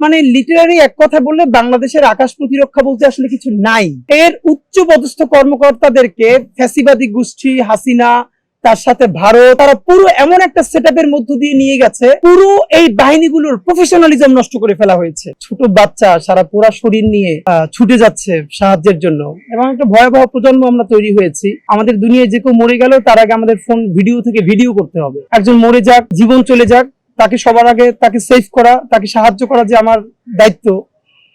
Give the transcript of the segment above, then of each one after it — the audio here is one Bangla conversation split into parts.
মানে লিটারারি এক কথা বললে বাংলাদেশের আকাশ প্রতিরক্ষা বলতে আসলে কিছু নাই। এর উচ্চ পদস্থ কর্মকর্তাদেরকে ফ্যাসিবাদী গোষ্ঠী, হাসিনা, তার সাথে ভারত, তারা পুরো এমন একটা সেট মধ্য দিয়ে নিয়ে গেছে, পুরো এই বাহিনীগুলোর প্রফেশনালিজম নষ্ট করে ফেলা হয়েছে। ছোট বাচ্চা সারা পুরা শরীর নিয়ে ছুটে যাচ্ছে সাহায্যের জন্য। এবং একটা ভয়াবহ প্রজন্ম আমরা তৈরি হয়েছি। আমাদের দুনিয়ায় যে কেউ মরে গেল তার আগে আমাদের ফোন ভিডিও থেকে ভিডিও করতে হবে। একজন মরে যাক, জীবন চলে যাক তাকে সবার আগে তাকে সেভ করা, তাকে সাহায্য করা যে আমার দায়িত্ব।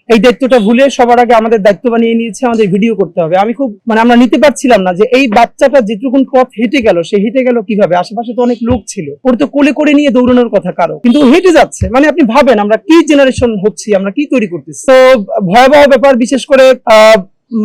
এই দায়িত্বটা ভুলে সবার আগে আমাদের দায়িত্ব বানিয়ে নিয়েছে, আমাদের ভিডিও করতে হবে। আমি খুব মানে আমরা নিতে পারছিলাম না যে এই বাচ্চাটা যেটুকুন পথ হেঁটে গেল, সে হেঁটে গেল কীভাবে? আশেপাশে তো অনেক লোক ছিল। ওর তো কোলে করে নিয়ে দৌড়ানোর কথা কারও। কিন্তু হেঁটে যাচ্ছে। মানে আপনি ভাবেন আমরা কি জেনারেশন হচ্ছি, আমরা কি তৈরি করতেছি? তো ভয়াবহ ব্যাপার, বিশেষ করে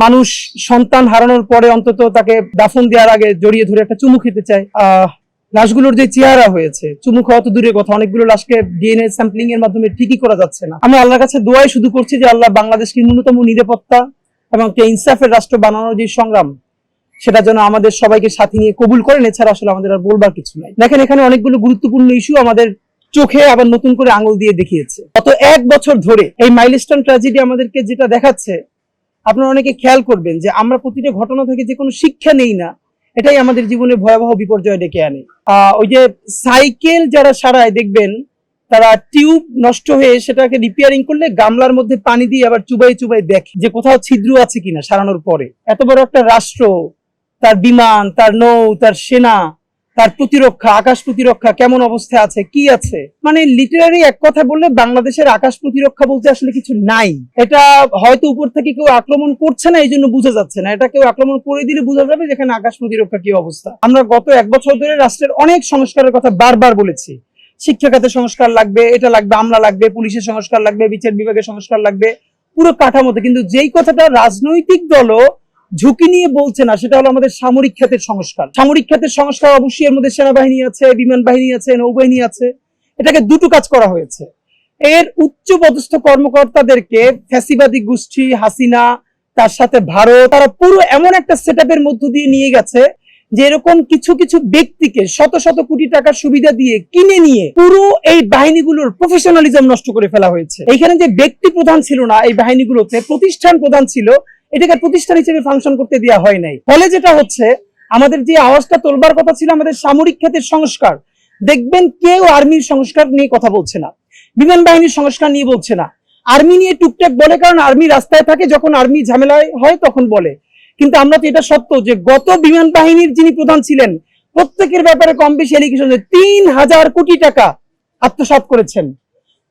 মানুষ সন্তান হারানোর পরে অন্তত তাকে দাফন দেওয়ার আগে জড়িয়ে ধরে একটা চুমু খেতে চায়। আহ লাশগুলোর যে চেহারা হয়েছে, চুমু খাওয়া তো দূরের কথা, অনেকগুলো লাশকে ডিএনএ স্যাম্পলিং এর মাধ্যমে ঠিকই করা যাচ্ছে না। আমরা আল্লাহর কাছে দোয়াই শুধু করছি যে আল্লাহ বাংলাদেশকে ন্যূনতম নিরাপত্তা এবং একটা ইনসাফের রাষ্ট্র বানানোর যে সংগ্রাম, সেটা যেন আমাদের সবাইকে সাথে নিয়ে কবুল করেন। এছাড়া আসলে আমাদের আর বলবার কিছু নাই। দেখেন, এখানে অনেকগুলো গুরুত্বপূর্ণ ইস্যু আমাদের চোখে আবার নতুন করে আঙুল দিয়ে দেখিয়েছে। গত এক বছর ধরে এই মাইলস্টোন ট্র্যাজেডি আমাদেরকে যেটা দেখাচ্ছে, আপনারা অনেকে খেয়াল করবেন যে আমরা প্রতিটা ঘটনা থেকে যে কোনো শিক্ষা নেই না এটাই আমাদের জীবনে ভয়াবহ বিপর্যয় ডেকে আনে। ওই যে সাইকেল যারা সারায়, দেখবেন, তারা টিউব নষ্ট হয়ে সেটাকে রিপেয়ারিং করলে গামলার মধ্যে পানি দিয়ে আবার চুবাই চুবাই দেখে যে কোথাও ছিদ্র আছে কিনা সারানোর পরে। এত বড় একটা রাষ্ট্র, তার বিমান, তার নৌ, তার সেনা তার প্রতিরক্ষা, আকাশ প্রতিরক্ষা কেমন অবস্থায় আছে, কি আছে? মানে লিটারারি এক কথা বললে বাংলাদেশের আকাশ প্রতিরক্ষা বলতে আসলে কিছু নাই। এটা হয়তো উপর থেকে কেউ আক্রমণ করছে না এই জন্য বোঝা যাচ্ছে না। এটা কেউ আক্রমণ করে দিলে বোঝা যাবে যেখানে আকাশ প্রতিরক্ষা কি অবস্থা। আমরা গত এক বছর ধরে রাষ্ট্রের অনেক সংস্কারের কথা বারবার বলেছি। শিক্ষা খাতে সংস্কার লাগবে, এটা লাগবে আমলা লাগবে, পুলিশের সংস্কার লাগবে, বিচার বিভাগের সংস্কার লাগবে, পুরো কাঠামোতে। কিন্তু যেই কথাটা রাজনৈতিক দলও ঝুঁকি নিয়ে বলছে না, সেটা হলো আমাদের সামরিক খাতের সংস্কার। সামরিক খাতের সংস্কার অবশ্যই এর মধ্যে সেনাবাহিনী আছে, বিমান বাহিনী আছে, নৌবাহিনী আছে। এটাকে দুটো কাজ করা হয়েছে। এর উচ্চ পদস্থ কর্মকর্তাদেরকে ফ্যাসিবাদী গোষ্ঠী, হাসিনা, তার সাথে ভারত, তারা পুরো এমন একটা সেট মধ্য দিয়ে নিয়ে গেছে যে এরকম কিছু কিছু ব্যক্তিকে শত শত কোটি টাকার সুবিধা দিয়ে কিনে নিয়ে পুরো এই বাহিনীগুলোর প্রফেশনালিজম নষ্ট করে ফেলা হয়েছে। এখানে যে ব্যক্তি প্রধান ছিল না, এই বাহিনীগুলোতে প্রতিষ্ঠান প্রধান ছিল এটাকে প্রতিষ্ঠান হিসেবে ফাংশন করতে দেওয়া হয় নাই। ফলে যেটা হচ্ছে, আমাদের যে আওয়াজটা তোলবার কথা ছিল আমাদের সামরিক খাতের সংস্কার। দেখবেন কেউ আর্মির সংস্কার নিয়ে কথা বলছে না। বিমান বাহিনীর সংস্কার নিয়ে বলছে না। আর্মি নিয়ে টুকটাক বলে, কারণ আর্মি রাস্তায় থাকে, যখন আর্মি ঝামেলায় হয় তখন বলে। কিন্তু আমরা তো এটা সত্য যে, গত বিমান বাহিনীর যিনি প্রধান ছিলেন, প্রত্যেকের ব্যাপারে কম বেশি এলিগেশন তিন হাজার কোটি টাকা আত্মসাৎ করেছেন।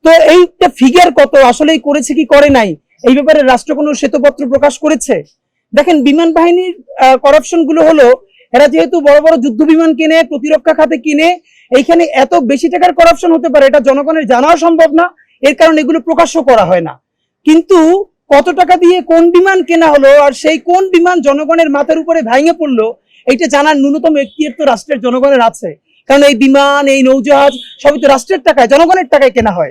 তো এইটা ফিগার কত? আসলেই করেছে কি, করে নাই? এই ব্যাপারে রাষ্ট্র কোনো শ্বেতপত্র প্রকাশ করেছে? দেখেন, বিমান বাহিনীর করাপশনগুলো হলো, এরা যেহেতু বড় বড় যুদ্ধ বিমান কিনে, প্রতিরক্ষা খাতে কিনে, এইখানে এত বেশি টাকার করাপশন হতে পারে, এটা জনগণের জানাও সম্ভব না, এর কারণে এগুলো প্রকাশ্য করা হয় না। কিন্তু কত টাকা দিয়ে কোন বিমান কেনা হলো, আর সেই কোন বিমান জনগণের মাথার উপরে ভেঙে পড়ল, এইটা জানার ন্যূনতম এখতিয়ার তো রাষ্ট্রের জনগণের আছে। কারণ এই বিমান, এই নৌজাহাজ, সবই তো রাষ্ট্রের টাকায়, জনগণের টাকায় কেনা হয়।